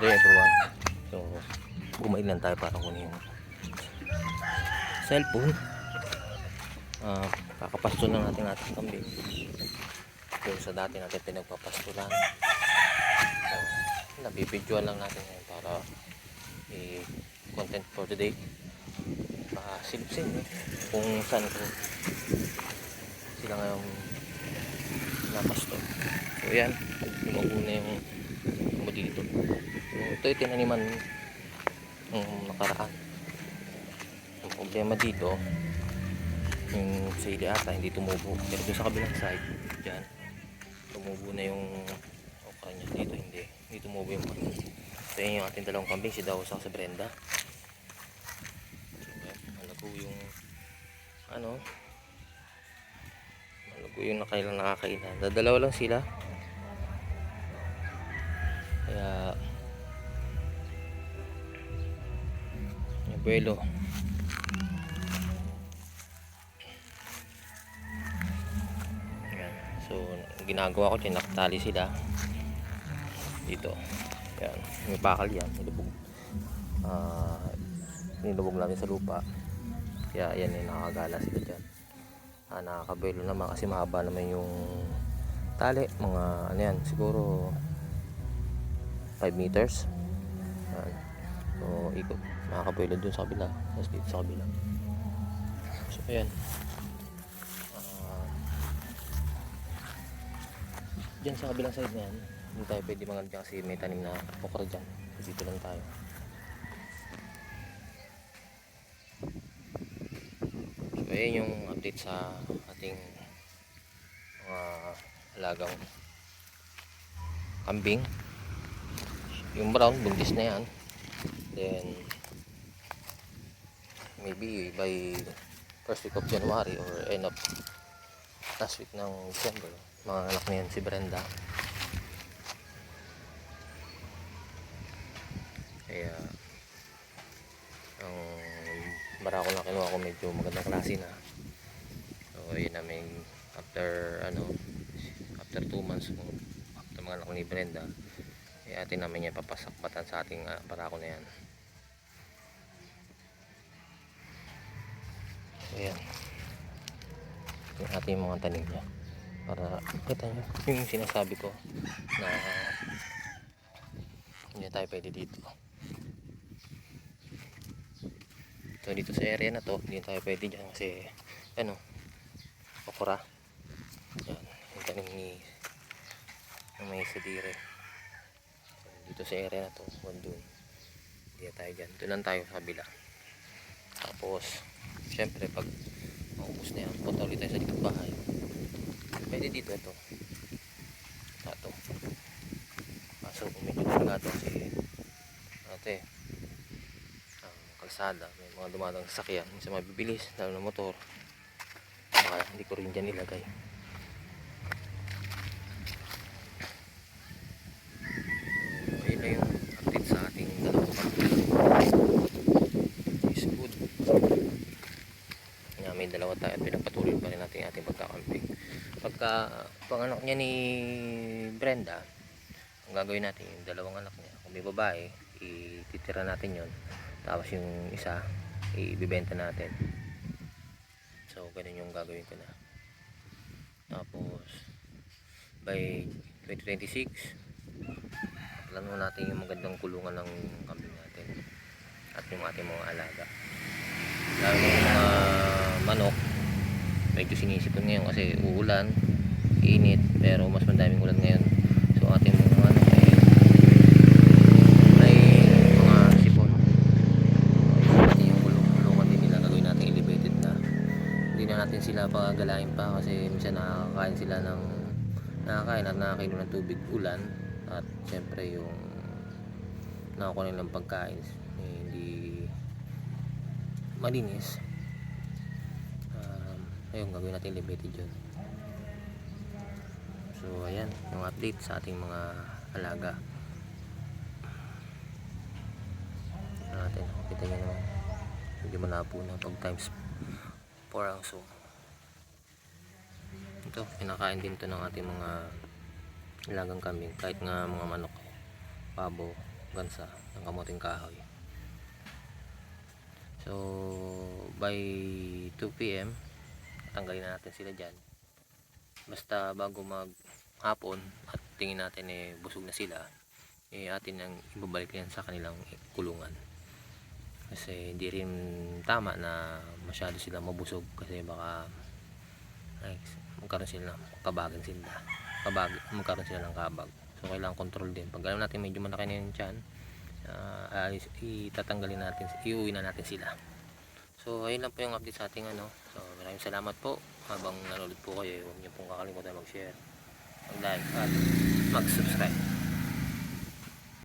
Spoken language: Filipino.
day everyone. So, bumain lang tayo para kunin yung cellphone. Ah, kakapasto na natin ating kambing. Yung sa dati natin pinagpapasto lang. So, nabibidyoan lang natin ngayon para i-content for today. Baka silipsin eh, kung saan ko sila ngayong napasto. So, yan. Lumago na yung dito. Ito yung tinaniman ng nakaraan. Ang problema dito, yung sa ili ata hindi tumubo. Pero doon sa kabilang side, dyan, tumubo na yung okra niya. Dito hindi. Hindi tumubo yung mga. So, yun yung ating dalawang kambing, si Daw sa Brenda. So, malago yung ano, malago yung nakailang nakakainan. Dadalawa lang sila. Yung buwelo Yan. So, ginagawa ko dyan, nakatali sila dito. Yan. May bakal yan. Nilubog. Ah, nilubog natin sa lupa. Kaya yan yung nakakagala sila dyan. Ah, nakakabelo naman kasi mahaba naman yung tali. Mga ano yan, siguro 5 meters. Yan. So, ikot. Nakakabelo dun sa kabila. Tapos dito sa kabila. So, ayan. Ah, Diyan sa kabilang side na yan, hindi tayo pwede mangal dyan kasi may tanim na okra dyan. Dito lang tayo. So, ayan yung update sa ating mga alagang kambing. Yung brown, buntis na yan. Then, maybe by first week of January or end of last week ng December, mga anak na si Brenda. Kaya, ang barako na kinuha ko medyo magandang klase na. So, yun namin after, ano, after 2 months, after mga anak ni Brenda, eh, atin namin yan papasakbatan sa ating uh, barako na yan. Ayan. Yung ating mga tanim niya. Para kita nyo yung sinasabi ko na hindi tayo pwede dito. So dito sa area na to, hindi tayo pwede dyan kasi ano, okra. Yan, yung tanim ni ng may sadire. Dito sa area na to, wandun. Hindi tayo dyan. Doon lang tayo sa kabila. Tapos, syempre pag maubos na yan, punta ulit tayo sa likod bahay. Pwede dito ito. Ito. Kaso kung medyo delikado kasi ate ang kalsada, may mga dumadang sasakyan, minsan mabibilis, lalo na motor. Baka hindi ko rin dyan ilagay. So, yun na yung update sa ating dalawang kapatid is good. Tayo at pinapatuloy pa rin natin ating pagkakamping. Pagka panganak niya ni Brenda, ang gagawin natin yung dalawang anak niya. Kung may babae, ititira natin yon Tapos yung isa, ibibenta natin. So, ganun yung gagawin ko na. Tapos, by 2026, plano natin yung magandang kulungan ng kambing natin at yung ating mga alaga lalo yung mga manok. Medyo sinisipon ngayon kasi uulan init pero mas madaming ulan ngayon. So ating mga manok ay may mga sipon. Natin yung kulung kulungan din nila gagawin natin elevated na. Hindi na natin sila pagagalain pa kasi minsan nakakain sila ng nakakain at nakakainom ng tubig ulan. At syempre yung nakakuha nilang pagkain eh, hindi malinis ayun gagawin natin elevated yun. So ayan yung update sa ating mga alaga. Tignan natin kita nyo naman. Medyo malabo na pag times 4 ang zoom ito kinakain din to ng ating mga ilagang kambing. Kahit nga mga manok pabo gansa ng kamuting kahoy. So by 2 p.m. tanggalin na natin sila dyan. Basta bago mag hapon at tingin natin eh busog na sila eh atin ang ibabalik yan sa kanilang kulungan. Kasi hindi rin tama na masyado sila mabusog kasi baka ay, magkaroon sila ng kabagan sila kabag, magkaroon sila ng kabag. So kailangan control din. Pag alam natin medyo malaki na yung tiyan uh, alis, itatanggalin natin iuwi na natin sila so ayun lang po yung update sa ating ano. So maraming salamat po. Habang nanonood po kayo huwag niyo pong kakalimutan mag share mag like at mag subscribe